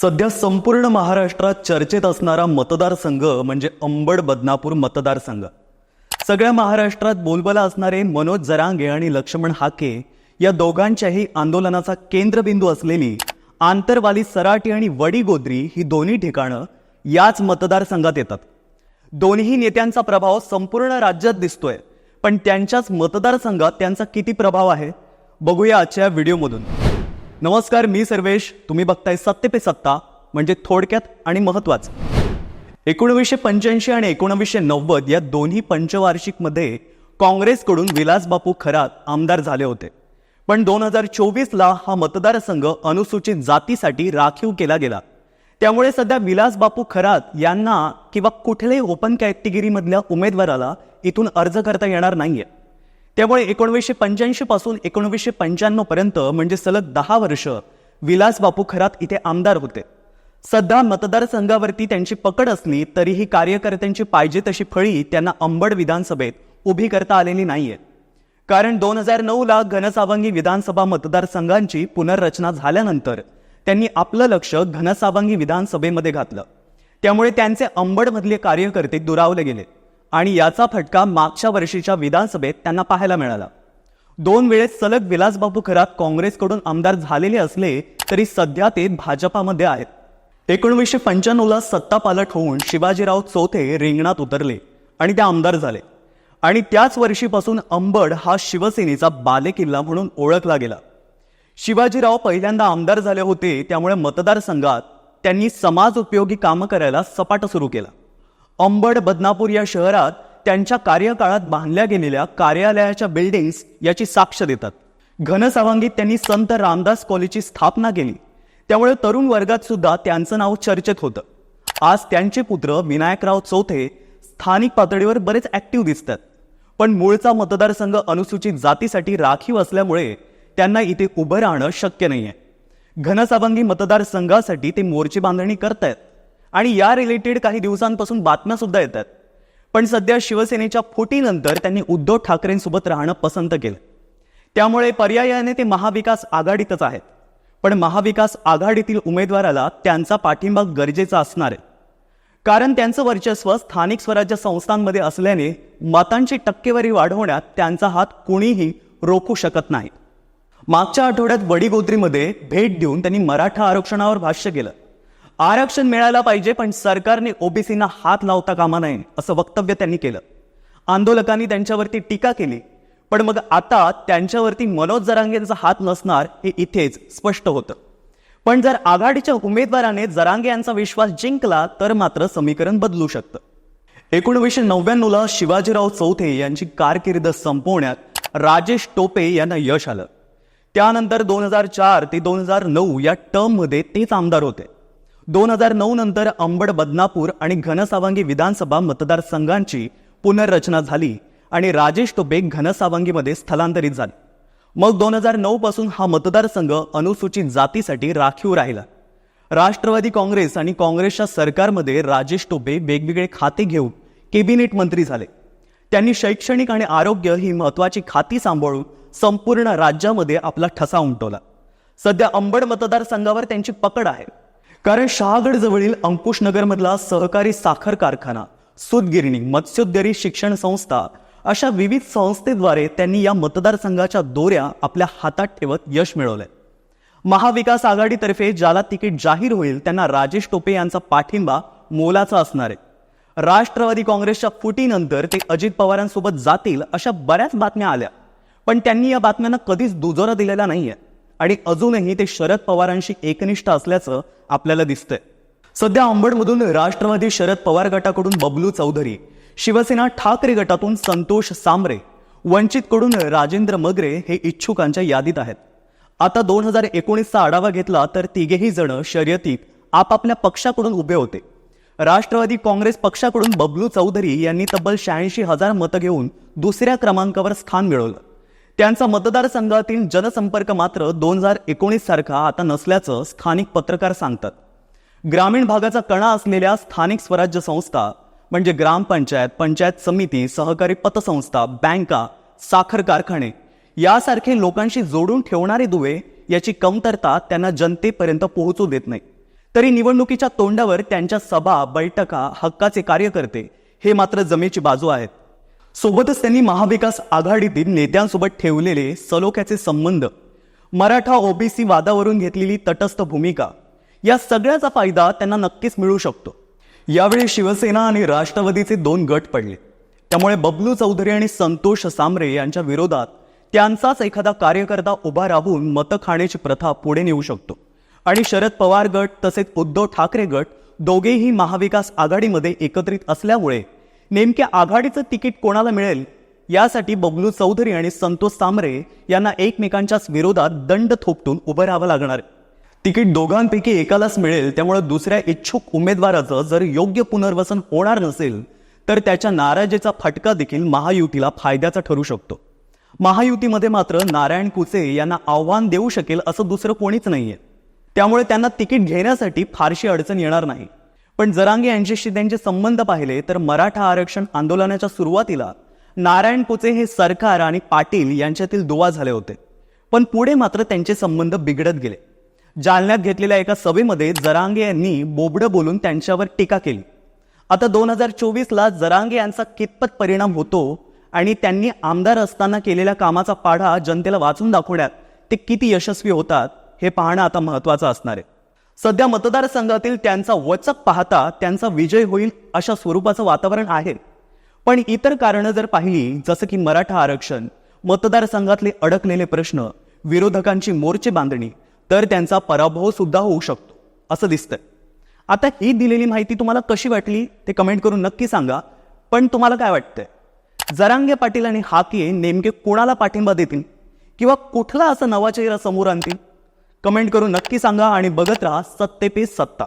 सध्या संपूर्ण महाराष्ट्रात चर्चेत असणारा मतदारसंघ म्हणजे अंबड बदनापूर मतदारसंघ. सगळ्या महाराष्ट्रात बोलबला असणारे मनोज जरांगे आणि लक्ष्मण हाके या दोघांच्याही आंदोलनाचा केंद्रबिंदू असलेली आंतरवाली सराटी आणि वडीगोद्री ही दोन्ही ठिकाणं याच मतदारसंघात येतात. दोन्ही नेत्यांचा प्रभाव संपूर्ण राज्यात दिसतोय पण त्यांच्याच मतदारसंघात त्यांचा किती प्रभाव आहे? बघूया आजच्या व्हिडिओमधून. नमस्कार मी सर्वेश. तुम्ही बघताय सत्य पे सत्ता म्हणजे थोडक्यात आणि महत्वाचं एकोणवीसशे पंच्याऐंशी आणि एकोणवीसशे नव्वद या दोन्ही पंचवार्षिकमध्ये काँग्रेसकडून विलासबापू खरात आमदार झाले होते. पण दोन हजार चोवीसला हा मतदारसंघ अनुसूचित जातीसाठी राखीव केला गेला. त्यामुळे सध्या विलासबापू खरात यांना किंवा कुठल्याही ओपन कॅटेगरीमधल्या उमेदवाराला इथून अर्ज करता येणार नाहीये. त्यामुळे एकोणवीसशे पंच्याऐंशी पासून एकोणवीसशे पंच्याण्णव पर्यंत म्हणजे सलग दहा वर्ष विलास बापू खरात इथे आमदार होते. सध्या मतदारसंघावरती त्यांची पकड असली तरीही कार्यकर्त्यांची पाहिजे तशी फळी त्यांना अंबड विधानसभेत उभी करता आलेली नाहीये. कारण दोन हजार नऊला घनसावंगी विधानसभा मतदारसंघांची पुनर्रचना झाल्यानंतर त्यांनी आपलं लक्ष घनसावंगी विधानसभेमध्ये घातलं. त्यामुळे त्यांचे अंबडमधले कार्यकर्ते दुरावले गेले. आणि याचा फटका मागच्या वर्षीच्या विधानसभेत त्यांना पाहायला मिळाला. दोन वेळेस सलग विलासबाबू खरात काँग्रेसकडून आमदार झालेले असले तरी सध्या ते भाजपामध्ये आहेत. एकोणवीसशे पंच्याण्णवला सत्ता पालट होऊन शिवाजीराव चौथे रिंगणात उतरले आणि ते आमदार झाले. आणि त्याच वर्षीपासून अंबड हा शिवसेनेचा बालेकिल्ला म्हणून ओळखला गेला. शिवाजीराव पहिल्यांदा आमदार झाले होते त्यामुळे मतदारसंघात त्यांनी समाज उपयोगी कामं करायला सपाटा सुरू केला. अंबड बदनापूर या शहरात त्यांच्या कार्यकाळात बांधल्या गेलेल्या कार्यालयाच्या बिल्डिंग्स याची साक्ष देतात. घनसावांगीत त्यांनी संत रामदास कॉलेजची स्थापना केली. त्यामुळे तरुण वर्गात सुद्धा त्यांचं नाव चर्चेत होतं. आज त्यांचे पुत्र विनायकराव चौथे स्थानिक पातळीवर बरेच ॲक्टिव्ह दिसतात. पण मूळचा मतदारसंघ अनुसूचित जातीसाठी राखीव असल्यामुळे त्यांना इथे उभं राहणं शक्य नाहीये. घनसावंगी मतदारसंघासाठी ते मोर्चे बांधणी करतायत. आणि या रिलेटेड काही दिवसांपासून बातम्या सुद्धा येतात. पण सध्या शिवसेनेच्या फुटीनंतर त्यांनी उद्धव ठाकरेंसोबत राहणं पसंत केलं. त्यामुळे पर्यायाने ते महाविकास आघाडीतच आहेत. पण महाविकास आघाडीतील उमेदवाराला त्यांचा पाठिंबा गरजेचा असणार आहे. कारण त्यांचं वर्चस्व स्थानिक स्वराज्य संस्थांमध्ये असल्याने मतांची टक्केवारी वाढवण्यात त्यांचा हात कुणीही रोखू शकत नाही. मागच्या आठवड्यात वडीगोत्रीमध्ये भेट देऊन त्यांनी मराठा आरक्षणावर भाष्य केलं. आरक्षण मिळायला पाहिजे पण सरकारने ओबीसींना हात लावता कामा नये असं वक्तव्य त्यांनी केलं. आंदोलकांनी त्यांच्यावरती टीका केली पण मग आता त्यांच्यावरती मनोज जरांगेंचा हात नसणार हे इथेच स्पष्ट होतं. पण जर आघाडीच्या उमेदवाराने जरांगे यांचा विश्वास जिंकला तर मात्र समीकरण बदलू शकतं. एकोणीसशे नव्याण्णवला शिवाजीराव चौथे यांची कारकीर्द संपवण्यात राजेश टोपे यांना यश आलं. त्यानंतर दोन हजार चार ते दोन हजार नऊ या टर्ममध्ये तेच आमदार होते. दोन हजार नऊ नंतर अंबड बदनापूर आणि घनसावंगी विधानसभा मतदारसंघांची पुनर्रचना झाली आणि राजेश टोपे घनसावंगीमध्ये स्थलांतरित झाले. मग दोन हजार नऊ पासून हा मतदारसंघ अनुसूचित जातीसाठी राखीव राहिला. राष्ट्रवादी काँग्रेस आणि काँग्रेसच्या सरकारमध्ये राजेश टोपे वेगवेगळे खाते घेऊन कॅबिनेट मंत्री झाले. त्यांनी शैक्षणिक आणि आरोग्य ही महत्वाची खाती सांभाळून संपूर्ण राज्यामध्ये आपला ठसा उमटवला. सध्या अंबड मतदारसंघावर त्यांची पकड आहे. कारण शहागडजवळील अंकुशनगरमधला सहकारी साखर कारखाना सुतगिरणी मत्स्योद्योगी शिक्षण संस्था अशा विविध संस्थेद्वारे त्यांनी या मतदारसंघाच्या दोऱ्या आपल्या हातात ठेवत यश मिळवलंय. महाविकास आघाडीतर्फे ज्याला तिकीट जाहीर होईल त्यांना राजेश टोपे यांचा पाठिंबा मोलाचा असणार आहे. राष्ट्रवादी काँग्रेसच्या फुटीनंतर ते अजित पवारांसोबत जातील अशा बऱ्याच बातम्या आल्या. पण त्यांनी या बातम्यांना कधीच दुजोरा दिलेला नाहीये. आणि अजूनही ते शरद पवारांशी एकनिष्ठ असल्याचं आपल्याला दिसतंय. सध्या अंबडमधून राष्ट्रवादी शरद पवार गटाकडून बबलू चौधरी शिवसेना ठाकरे गटातून संतोष सांबरे वंचितकडून राजेंद्र मगरे हे इच्छुकांच्या यादीत आहेत. आता दोन हजार एकोणीसचा आढावा घेतला तर तिघेही जण शर्यतीत आपापल्या पक्षाकडून उभे होते. राष्ट्रवादी काँग्रेस पक्षाकडून बबलू चौधरी यांनी तब्बल शहाऐंशी हजार मतं घेऊन दुसऱ्या क्रमांकावर स्थान मिळवलं. त्यांचा मतदारसंघातील जनसंपर्क मात्र दोन हजार एकोणीस सारखा आता नसल्याचं स्थानिक पत्रकार सांगतात. ग्रामीण भागाचा कणा असलेल्या स्थानिक स्वराज्य संस्था म्हणजे ग्रामपंचायत पंचायत समिती सहकारी पतसंस्था बँका साखर कारखाने यासारखे लोकांशी जोडून ठेवणारे दुवे याची कमतरता त्यांना जनतेपर्यंत पोहोचू देत नाही. तरी निवडणुकीच्या तोंडावर त्यांच्या सभा बैठका हक्काचे कार्यकर्ते हे मात्र जमेची बाजू आहेत. सोबतच त्यांनी महाविकास आघाडीतील नेत्यांसोबत ठेवलेले सलोख्याचे संबंध मराठा ओबीसी वादावरून घेतलेली तटस्थ भूमिका या सगळ्याचा फायदा त्यांना नक्कीच मिळू शकतो. यावेळी शिवसेना आणि राष्ट्रवादीचे दोन गट पडले. त्यामुळे बबलू चौधरी आणि संतोष सांबरे यांच्या विरोधात त्यांचाच एखादा कार्यकर्ता उभा राहून मतं खाण्याची प्रथा पुढे नेऊ शकतो. आणि शरद पवार गट तसेच उद्धव ठाकरे गट दोघेही महाविकास आघाडीमध्ये एकत्रित असल्यामुळे नेमक्या आघाडीचं तिकीट कोणाला मिळेल? यासाठी बबलू चौधरी आणि संतोष सामरे यांना एकमेकांच्याच विरोधात दंड थोपटून उभं राहावं लागणार. तिकीट दोघांपैकी एकालाच मिळेल त्यामुळे दुसऱ्या इच्छुक उमेदवाराचं जर योग्य पुनर्वसन होणार नसेल तर त्याच्या नाराजीचा फटका देखील महायुतीला फायद्याचा ठरू शकतो. महायुतीमध्ये मात्र नारायण कुचे यांना आव्हान देऊ शकेल असं दुसरं कोणीच नाहीये. त्यामुळे त्यांना तिकीट घेण्यासाठी फारशी अडचण येणार नाही. पण जरांगे यांच्याशी त्यांचे संबंध पाहिले तर मराठा आरक्षण आंदोलनाच्या सुरुवातीला नारायण पोचे हे सरकार आणि पाटील यांच्यातील दुवा झाले होते. पण पुढे मात्र त्यांचे संबंध बिघडत गेले. जालन्यात घेतलेल्या एका सभेमध्ये जरांगे यांनी बोबडं बोलून त्यांच्यावर टीका केली. आता दोन हजार चोवीसला जरांगे यांचा कितपत परिणाम होतो आणि त्यांनी आमदार असताना केलेल्या कामाचा पाढा जनतेला वाचून दाखवण्यात ते किती यशस्वी होतात हे पाहणं आता महत्वाचं असणार आहे. सध्या मतदारसंघातील त्यांचा वचक पाहता त्यांचा विजय होईल अशा स्वरूपाचं वातावरण आहे. पण इतर कारणं जर पाहिली जसं की मराठा आरक्षण मतदारसंघातले अडकलेले प्रश्न विरोधकांची मोर्चे बांधणी तर त्यांचा पराभव सुद्धा होऊ शकतो असं दिसतंय. आता ही दिलेली माहिती तुम्हाला कशी वाटली ते कमेंट करून नक्की सांगा. पण तुम्हाला काय वाटतंय? जरांगे पाटील आणि हाके नेमके कोणाला पाठिंबा देतील? किंवा कुठला असा नवा चेहरा समोर आणतील? कमेंट करून नक्की सांगा आणि बघत राहा सत्ते पे सत्ता.